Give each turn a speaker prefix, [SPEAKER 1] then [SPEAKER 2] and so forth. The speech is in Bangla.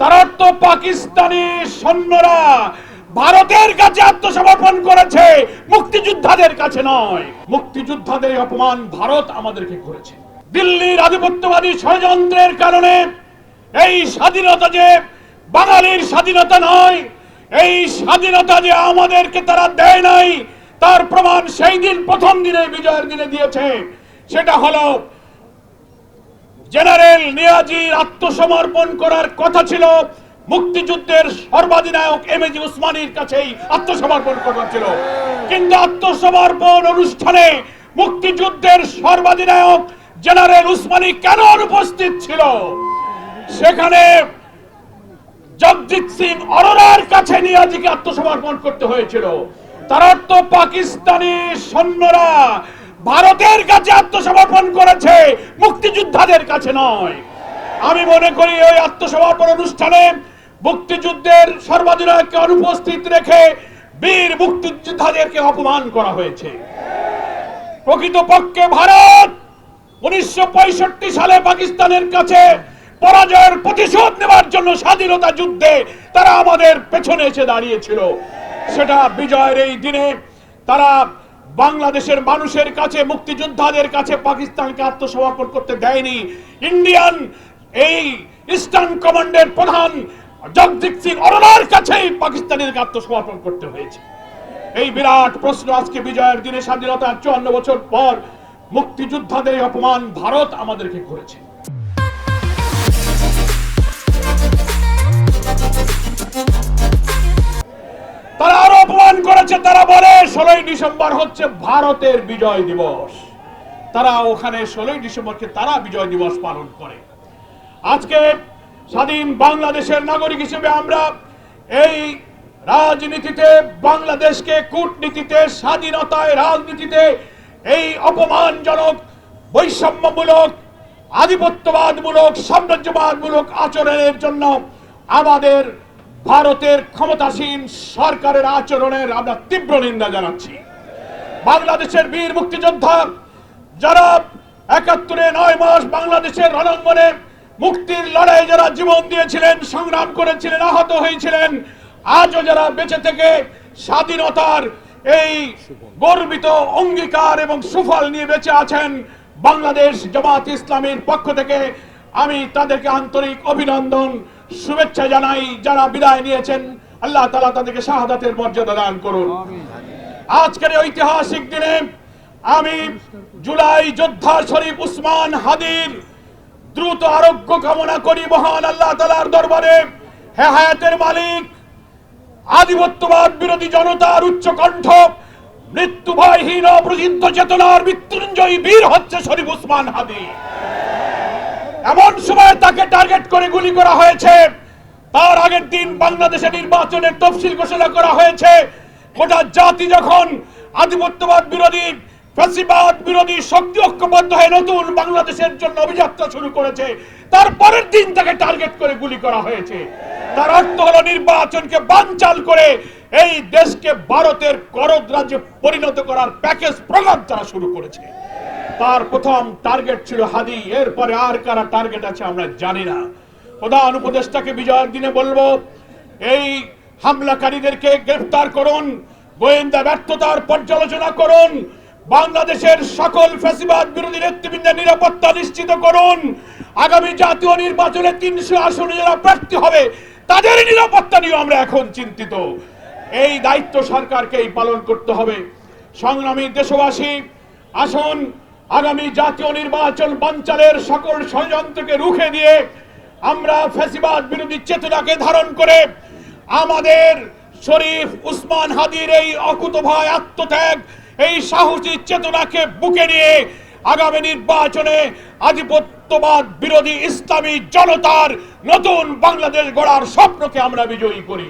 [SPEAKER 1] তার অর্থ পাকিস্তানি সৈন্যরা ভারতের কাছে আত্মসমর্পণ করেছে, মুক্তিযোদ্ধাদের কাছে নয়। মুক্তিযোদ্ধাদের অপমান ভারত আমাদেরকে করেছে। দিল্লির আধিপত্যবাদী ষড়যন্ত্রের কারণে এই স্বাধীনতা যে বাঙালির স্বাধীনতা নয়, এই স্বাধীনতা যে আমাদেরকে তারা দেয় নাই, তার প্রমাণ সেই দিন প্রথম দিনে, বিজয়ের দিনে দিয়েছে। সেটা হলো জেনারেল নিয়াজির আত্মসমর্পণ করার কথা ছিল। মুক্তিযুদ্ধের সর্বাধিনায়ক এম এজি উসমানীর কাছেই আত্মসমর্পণ করার ছিল। কিন্তু আত্মসমর্পণ অনুষ্ঠানে মুক্তিযুদ্ধের সর্বাধিনায়ক জেনারেল উসমানী কেন অনুপস্থিত ছিল? সেখানে জগজিৎ সিং অরোরার কাছে নিয়াজিকে আত্মসমর্পণ করতে হয়েছিল। তার অর্থ পাকিস্তানি সৈন্যরা ভারতের কাছে আত্মসমর্পণ করেছে, মুক্তিযোদ্ধাদের কাছে নয়। আমি মনে করি ওই আত্মসমর্পণ অনুষ্ঠানে মুক্তিযুদ্ধের সর্বাধিনায়ককে অনুপস্থিত রেখে বীর মুক্তিযোদ্ধাদেরকে অপমান করা হয়েছে। প্রকৃতপক্ষে ভারত উনিশশো পঁয়ষট্টি সালে পাকিস্তানের কাছে পরাজয়ের প্রতিশোধ নেওয়ার জন্য স্বাধীনতা যুদ্ধে তারা আমাদের পেছনে এসে দাঁড়িয়েছিল। সেটা বিজয়ের এই দিনে তারা বাংলাদেশের মানুষের কাছে, মুক্তিযোদ্ধাদের কাছে পাকিস্তানকে আত্মসমর্পণ করতে দেয়নি। ইন্ডিয়ান এই ইস্টার্ন কমান্ডের প্রধান জগজিৎ সিং অরোরার কাছেই পাকিস্তানের আত্মসমর্পণ করতে হয়েছে। এই বিরাট প্রশ্ন আজকে বিজয়ের দিনে স্বাধীনতার চুয়ান্ন বছর পর মুক্তিযোদ্ধাদের অপমান ভারত আমাদেরকে করেছে। তারা আরও অপমান করেছে, তারা বলে ষোলোই ডিসেম্বর হচ্ছে ভারতের বিজয় দিবস। তারা ওখানে ষোলোই ডিসেম্বরকে তারা বিজয় দিবস পালন করে। আজকে স্বাধীন বাংলাদেশের নাগরিক হিসেবে আমরা এই রাজনীতিতে, বাংলাদেশকে কূটনীতিতে, স্বাধীনতায়, রাজনীতিতে এই অপমানজনক, বৈষম্যমূলক, আধিপত্যবাদমূলক, সাম্রাজ্যবাদমূলক আচরণের জন্য আমাদের ভারতের ক্ষমতাসীন সরকারের আচরণের আমরা তীব্র নিন্দা জানাচ্ছি। বাংলাদেশের বীর মুক্তিযোদ্ধা যারা একাত্তরে নয় মাস বাংলাদেশের রণাঙ্গনে মুক্তির লড়াই যারা জীবন দিয়েছিলেন, সংগ্রাম করেছিলেন, আহত হয়েছিলেন, আজও যারা বেঁচে থেকে স্বাধীনতার এই গর্বিত অঙ্গীকার এবং সুফল নিয়ে বেঁচে আছেন বাংলাদেশ জামাত ইসলামের পক্ষ থেকে আমি তাদেরকে আন্তরিক অভিনন্দন শুভেচ্ছা জানাই যারা বিদায় নিয়েছেন। আল্লাহ তালা তাদেরকে শাহাদাতের মর্যাদা দান করুন। আজকের ঐতিহাসিক দিনে আমি জুলাই যোদ্ধা শরীফ উসমান হাদির দ্রুত আরোগ্য কামনা করি মহান আল্লাহ তালার দরবারে। হে হায়াতের মালিক আধিপত্যবাদ বিরোধী জনতার উচ্চ কণ্ঠ মৃত্যু ভয়হীন অপ্রসিদ্ধ চেতনার মৃত্যুঞ্জয়ী বীর হচ্ছে শরীফ উসমান হাদি। এমন সময় তাকে টার্গেট করে গুলি করা হয়েছে। তার আগের দিন বাংলাদেশে নির্বাচনের তফসিল ঘোষণা করা হয়েছে। গোটা জাতি যখন আধিপত্যবাদ বিরোধী বিরোধী, শক্তি ঐক্যবদ্ধ হয়ে নতুন বাংলাদেশের জন্য অভিযাত্রা শুরু করেছে, তার পরের দিন তাকে টার্গেট করে গুলি করা হয়েছে। তার অর্থ হলো নির্বাচনকে বানচাল করে এই দেশকে ভারতের করদ রাজ্যে পরিণত করার প্যাকেজ প্রভাব তারা শুরু করেছে। তার প্রথম টার্গেট ছিল হাদি। এরপরে আর কারা টার্গেট আছে আমরা জানি না। প্রধান উপদেষ্টাকে বিজয়ের দিনে বলব, এই হামলাকারীদেরকে গ্রেফতার করুন, গোয়েন্দা ব্যর্থতার পর্যালোচনা করুন, বাংলাদেশের সকল ফ্যাসিবাদ বিরোধী নেতৃবৃন্দের নিরাপত্তা নিশ্চিত করুন। আগামী জাতীয় নির্বাচনে তিনশো আসনে যারা প্রার্থী হবে, তাদের নিরাপত্তা নিয়ে আমরা এখন চিন্তিত। এই দায়িত্ব সরকারকেই পালন করতে হবে। সংগ্রামী দেশবাসী, আসুন আগামী জাতীয় নির্বাচন বানচালের সকল ষড়যন্ত্রকে রুখে দিয়ে আমরা ফ্যাসিবাদ বিরোধী চেতনাকে ধারণ করে আমাদের শরীফ উসমান হাদির এই অকুতভয় আত্মত্যাগ, এই সাহসী চেতনাকে বুকে নিয়ে আগামী নির্বাচনে আধিপত্যবাদ বিরোধী ইসলামী জনতার নতুন বাংলাদেশ গড়ার স্বপ্নকে আমরা বিজয়ী করি।